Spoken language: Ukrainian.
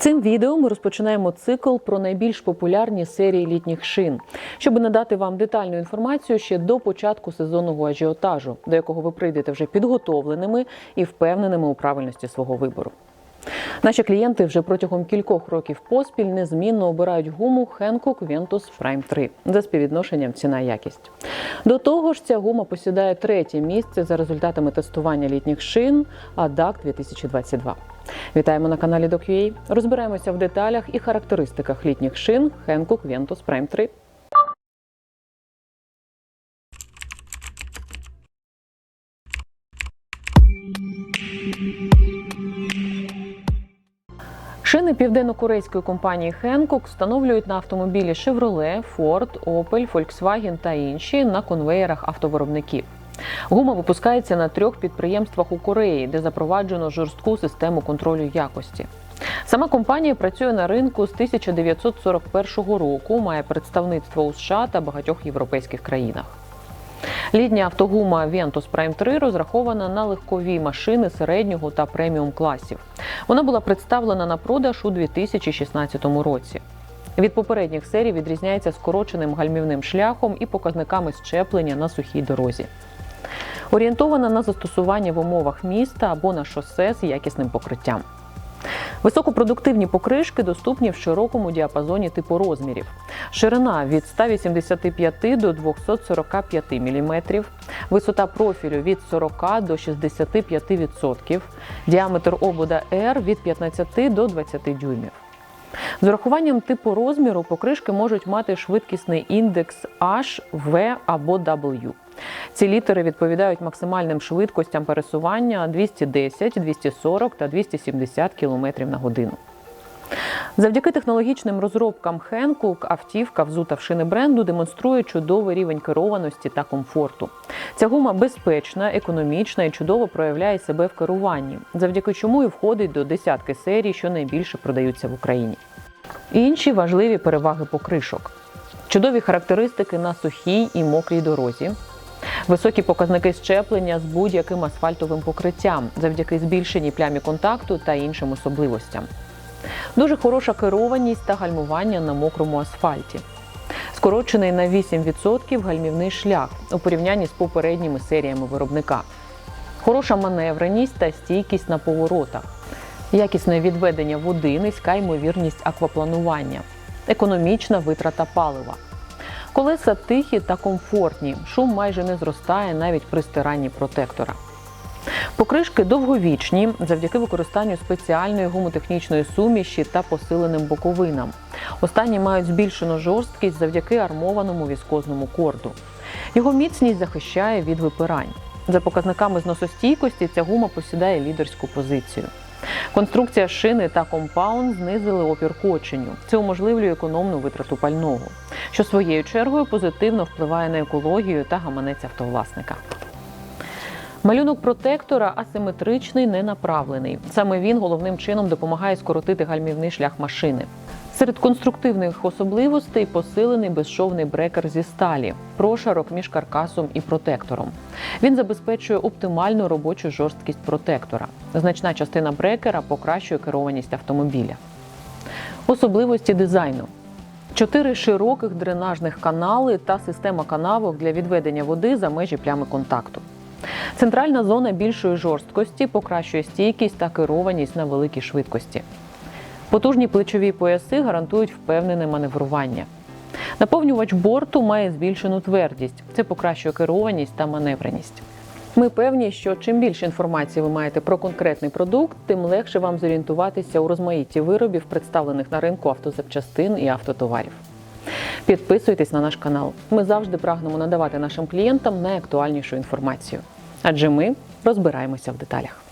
Цим відео ми розпочинаємо цикл про найбільш популярні серії літніх шин, щоб надати вам детальну інформацію ще до початку сезонного ажіотажу, до якого ви прийдете вже підготовленими і впевненими у правильності свого вибору. Наші клієнти вже протягом кількох років поспіль незмінно обирають гуму Hankook Ventus Prime 3 за співвідношенням ціна-якість. До того ж, ця гума посідає третє місце за результатами тестування літніх шин ADAC 2022. Вітаємо на каналі DocUA. Розбираємося в деталях і характеристиках літніх шин Hankook Ventus Prime 3. Шини південно-корейської компанії Hankook встановлюють на автомобілі Chevrolet, Ford, Opel, Volkswagen та інші на конвеєрах автовиробників. Гума випускається на трьох підприємствах у Кореї, де запроваджено жорстку систему контролю якості. Сама компанія працює на ринку з 1941 року, має представництво у США та багатьох європейських країнах. Літня автогума Ventus Prime 3 розрахована на легкові машини середнього та преміум класів. Вона була представлена на продаж у 2016 році. Від попередніх серій відрізняється скороченим гальмівним шляхом і показниками щеплення на сухій дорозі. Орієнтована на застосування в умовах міста або на шосе з якісним покриттям. Високопродуктивні покришки доступні в широкому діапазоні типу розмірів. Ширина від 185 до 245 мм, висота профілю від 40 до 65%, діаметр обода R від 15 до 20 дюймів. З урахуванням типу розміру покришки можуть мати швидкісний індекс H, V або W. Ці літери відповідають максимальним швидкостям пересування 210, 240 та 270 км на годину. Завдяки технологічним розробкам Hankook автівка, взута в шини бренду, демонструє чудовий рівень керованості та комфорту. Ця гума безпечна, економічна і чудово проявляє себе в керуванні, завдяки чому і входить до десятки серій, що найбільше продаються в Україні. Інші важливі переваги покришок. Чудові характеристики на сухій і мокрій дорозі, Високі показники щеплення з будь-яким асфальтовим покриттям завдяки збільшеній плямі контакту та іншим особливостям. Дуже хороша керованість та гальмування на мокрому асфальті. Скорочений на 8% гальмівний шлях у порівнянні з попередніми серіями виробника. Хороша маневреність та стійкість на поворотах. Якісне відведення води, низька ймовірність аквапланування, економічна витрата палива. Колеса тихі та комфортні, шум майже не зростає навіть при стиранні протектора. Покришки довговічні завдяки використанню спеціальної гумотехнічної суміші та посиленим боковинам. Останні мають збільшену жорсткість завдяки армованому віскозному корду. Його міцність захищає від випирань. За показниками зносостійкості ця гума посідає лідерську позицію. Конструкція шини та компаунд знизили опір коченню. Це уможливлює економну витрату пального, що своєю чергою позитивно впливає на екологію та гаманець автовласника. Малюнок протектора асиметричний, ненаправлений. Саме він головним чином допомагає скоротити гальмівний шлях машини. Серед конструктивних особливостей посилений безшовний брекер зі сталі, прошарок між каркасом і протектором. Він забезпечує оптимальну робочу жорсткість протектора. Значна частина брекера покращує керованість автомобіля. Особливості дизайну. Чотири широких дренажних канали та система канавок для відведення води за межі плями контакту. Центральна зона більшої жорсткості покращує стійкість та керованість на великій швидкості. Потужні плечові пояси гарантують впевнене маневрування. Наповнювач борту має збільшену твердість. Це покращує керованість та маневреність. Ми певні, що чим більше інформації ви маєте про конкретний продукт, тим легше вам зорієнтуватися у розмаїтті виробів, представлених на ринку автозапчастин і автотоварів. Підписуйтесь на наш канал. Ми завжди прагнемо надавати нашим клієнтам найактуальнішу інформацію. Адже ми розбираємося в деталях.